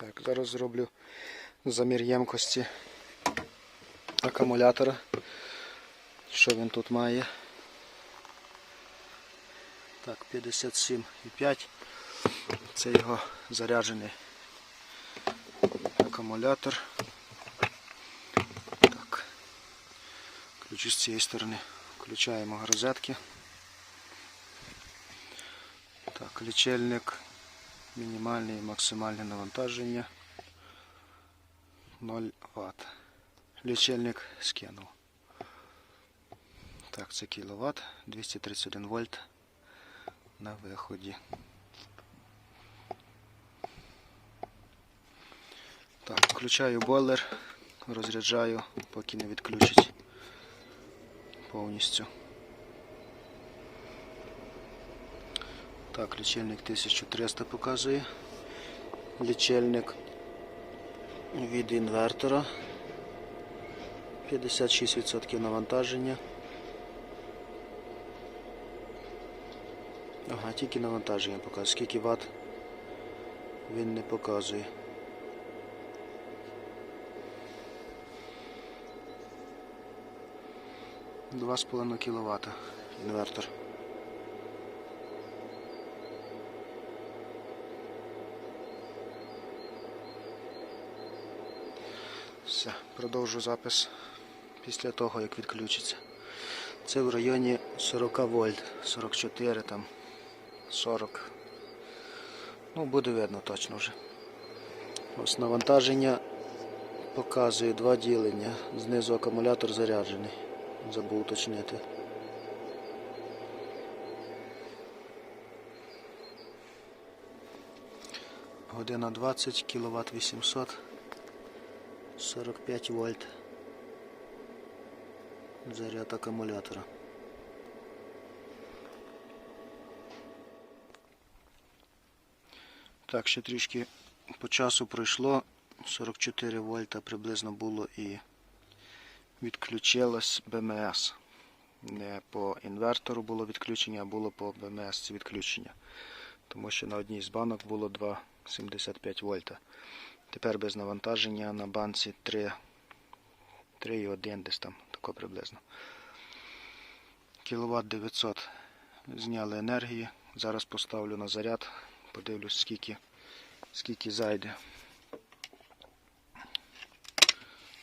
Так, зараз зроблю замір ємкості акумулятора. Що він тут має? Так, 57,5. Це його заряджений акумулятор. Так. Ключі з цієї сторони. Включаємо розетки. Так, лічильник, мінімальне і максимальне навантаження 0 Вт. Лічильник скинув. Так, це кіловат, 231 вольт на виході. Так, включаю бойлер, розряджаю, поки не відключить повністю. Так, лічильник 1300 показує. Лічильник від інвертора. 56% навантаження. Ага, тільки навантаження показує. Скільки ватт він не показує. Два з половиною кіловата інвертор. Все, продовжу запис після того, як відключиться. Це в районі 40 вольт, 44 там, 40. Ну, буде видно точно вже. Ось навантаження показує два ділення. Знизу акумулятор заряджений. Забув уточнити. Година 20, кВт 800. 45 вольт. Заряд акумулятора. Так, ще трішки по часу пройшло. 44 вольта приблизно було і відключилось БМС. Не по інвертору було відключення, а було по БМС відключення. Тому що на одній з банок було 2,75 вольта. Тепер без навантаження на банці 3, 3,1 десь там, тако приблизно. Кіловат 900 зняли енергії. Зараз поставлю на заряд, подивлюсь скільки, скільки зайде.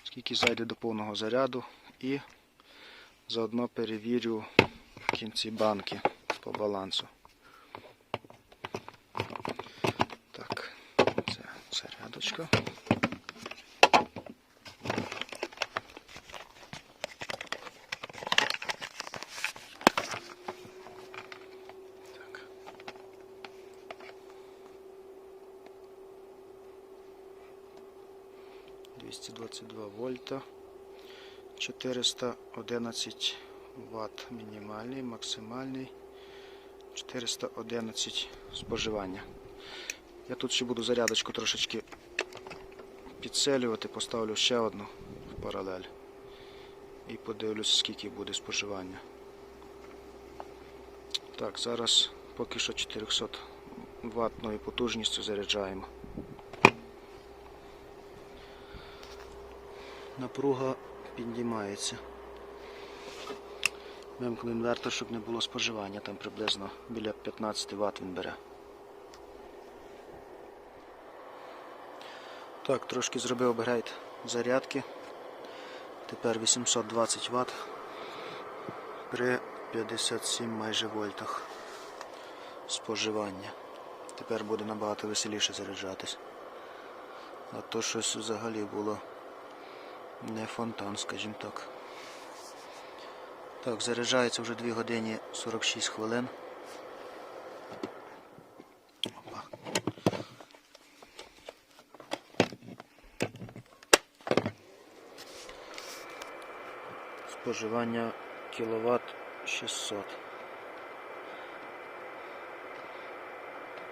Скільки зайде до повного заряду і заодно перевірю кінці банки по балансу. Так, це зарядочка. Двісті двадцять два вольта. 411 Вт мінімальний, максимальний. 411 споживання. Я тут ще буду зарядочку трошечки підселювати, поставлю ще одну в паралель і подивлюсь, скільки буде споживання. Так, зараз поки що 400 ваттною потужністю заряджаємо. Напруга піднімається. Вимкну інвертор, щоб не було споживання, там приблизно біля 15 Вт він бере. Так, трошки зробив апгрейд зарядки. Тепер 820 Вт при 57 майже вольтах споживання. Тепер буде набагато веселіше заряджатись. А то щось взагалі було не фонтан, скажімо так. Так, заряджається вже 2 години 46 хвилин. Споживання кіловат 600.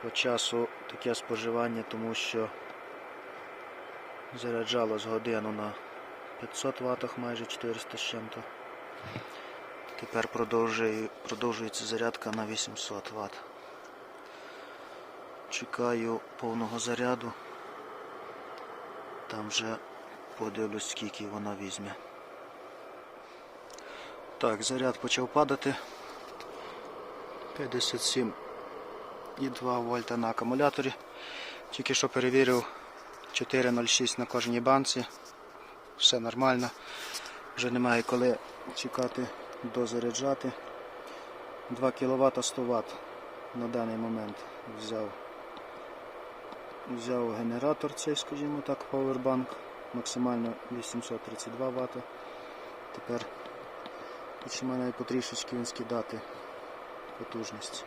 По часу таке споживання, тому що заряджалось годину на 500 Вт, майже 400 з чим-то. Тепер продовжує, продовжується зарядка на 800 Вт. Чекаю повного заряду Там вже подивлюсь, скільки вона візьме. Так, заряд почав падати. 57,2 вольта на акумуляторі. Тільки що перевірив 4,06 на кожній банці. Все нормально. Вже немає коли чекати дозаряджати. 2 кВт 100 Вт на даний момент взяв. Взяв генератор цей, скажімо так, Powerbank, максимально 832 Вт. Тепер починає потрішечки він скидати потужність.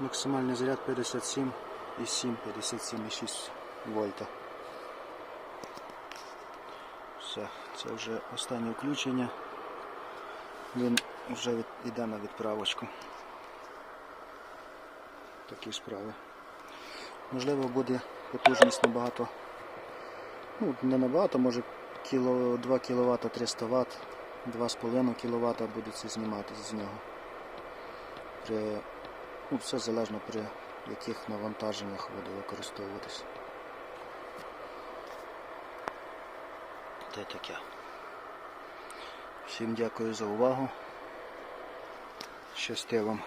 Максимальний заряд 57,7, 57,6 вольта. Все, це вже останнє включення. Він вже від, йде на відправочку. Такі справи. Можливо, буде потужність набагато, ну, не набагато, може 2 кВт 300 Вт, 2,5 кВт буде це з нього. При, ну, все залежно при яких навантаженнях буде використовуватись. Те таке. Всім дякую за увагу. Щасти вам.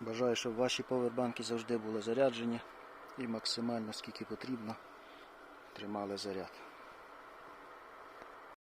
Бажаю, щоб ваші повербанки завжди були заряджені і максимально скільки потрібно тримали заряд.